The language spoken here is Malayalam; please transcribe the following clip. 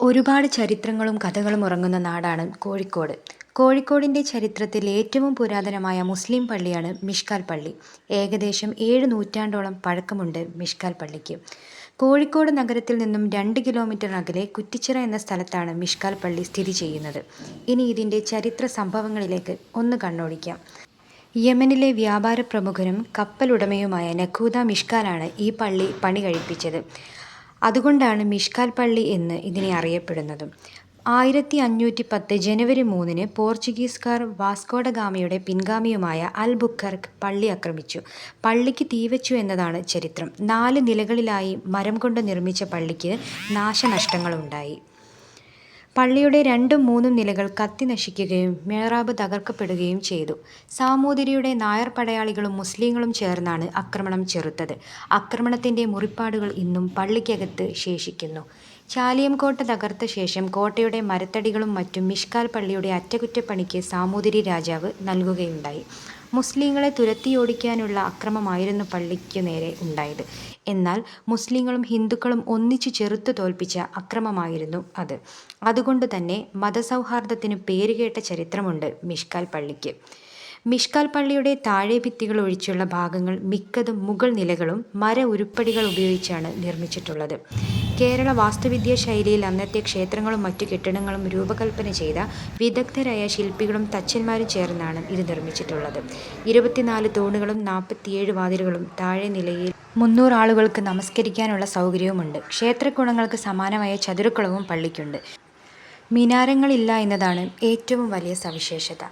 ഒരുപാട് ചരിത്രങ്ങളും കഥകളും ഉറങ്ങുന്ന നാടാണ് കോഴിക്കോട്. കോഴിക്കോടിന്റെ ചരിത്രത്തിൽ ഏറ്റവും പുരാതനമായ മുസ്ലിം പള്ളിയാണ് മിഷ്കാൽ പള്ളി. ഏകദേശം ഏഴ് നൂറ്റാണ്ടോളം പഴക്കമുണ്ട് മിഷ്കാൽ പള്ളിക്ക്. കോഴിക്കോട് നഗരത്തിൽ നിന്നും രണ്ട് കിലോമീറ്റർ അകലെ കുറ്റിച്ചിറ എന്ന സ്ഥലത്താണ് മിഷ്കാൽ പള്ളി സ്ഥിതി ചെയ്യുന്നത്. ഇനി ഇതിന്റെ ചരിത്ര സംഭവങ്ങളിലേക്ക് ഒന്ന് കണ്ണോടിക്കാം. യമനിലെ വ്യാപാര പ്രമുഖനും കപ്പലുടമയുമായ നഖൂദ മിഷ്കാലാണ് ഈ പള്ളി പണി കഴിപ്പിച്ചത്. അതുകൊണ്ടാണ് മിഷ്കാൽ പള്ളി എന്ന് ഇതിനെ അറിയപ്പെടുന്നതും. ആയിരത്തി അഞ്ഞൂറ്റി പത്ത് ജനുവരി മൂന്നിന് പോർച്ചുഗീസുകാർ വാസ്കോഡ ഗാമയുടെ പിൻഗാമിയുമായ അൽ ബുക്കർക്ക് പള്ളി ആക്രമിച്ചു. പള്ളിക്ക് തീവച്ചു എന്നതാണ് ചരിത്രം. നാല് നിലകളിലായി മരം കൊണ്ട് നിർമ്മിച്ച പള്ളിക്ക് നാശനഷ്ടങ്ങളുണ്ടായി. പള്ളിയുടെ രണ്ടും മൂന്നും നിലകൾ കത്തി നശിക്കുകയും മേറാബ് തകർക്കപ്പെടുകയും ചെയ്തു. സാമൂതിരിയുടെ നായർ പടയാളികളും മുസ്ലിങ്ങളും ചേർന്നാണ് ആക്രമണം ചെറുത്തത്. ആക്രമണത്തിന്റെ മുറിപ്പാടുകൾ ഇന്നും പള്ളിക്കകത്ത് ശേഷിക്കുന്നു. ചാലിയംകോട്ട തകർത്ത ശേഷം കോട്ടയുടെ മരത്തടികളും മറ്റും മിഷ്കാൽ പള്ളിയുടെ അറ്റകുറ്റപ്പണിക്ക് സാമൂതിരി രാജാവ് നൽകുകയുണ്ടായി. മുസ്ലിങ്ങളെ തുരത്തിയോടിക്കാനുള്ള അക്രമമായിരുന്നു പള്ളിക്കു നേരെ ഉണ്ടായത്. എന്നാൽ മുസ്ലിങ്ങളും ഹിന്ദുക്കളും ഒന്നിച്ചു ചെറുത്തു തോൽപ്പിച്ച അക്രമമായിരുന്നു അത്. അതുകൊണ്ട് തന്നെ മതസൗഹാർദ്ദത്തിന് പേരുകേട്ട ചരിത്രമുണ്ട് മിഷ്കാൽ പള്ളിക്ക്. മിഷ്കാൽ പള്ളിയുടെ താഴെ ഭിത്തികൾ ഒഴിച്ചുള്ള ഭാഗങ്ങൾ മിക്കതും മുകൾ നിലകളും മര ഉരുപ്പടികൾ ഉപയോഗിച്ചാണ് നിർമ്മിച്ചിട്ടുള്ളത്. കേരള വാസ്തുവിദ്യാ ശൈലിയിൽ അന്നത്തെ ക്ഷേത്രങ്ങളും മറ്റു കെട്ടിടങ്ങളും രൂപകൽപ്പന ചെയ്ത വിദഗ്ധരായ ശില്പികളും തച്ചന്മാരും ചേർന്നാണ് ഇത് നിർമ്മിച്ചിട്ടുള്ളത്. ഇരുപത്തിനാല് തൂണുകളും നാൽപ്പത്തിയേഴ് വാതിലുകളും താഴെ നിലയിൽ മുന്നൂറ് ആളുകൾക്ക് നമസ്കരിക്കാനുള്ള സൗകര്യവുമുണ്ട്. ക്ഷേത്രക്കുളങ്ങൾക്ക് സമാനമായ ചതുരക്കുളവും പള്ളിക്കുണ്ട്. മിനാരങ്ങളില്ല എന്നതാണ് ഏറ്റവും വലിയ സവിശേഷത.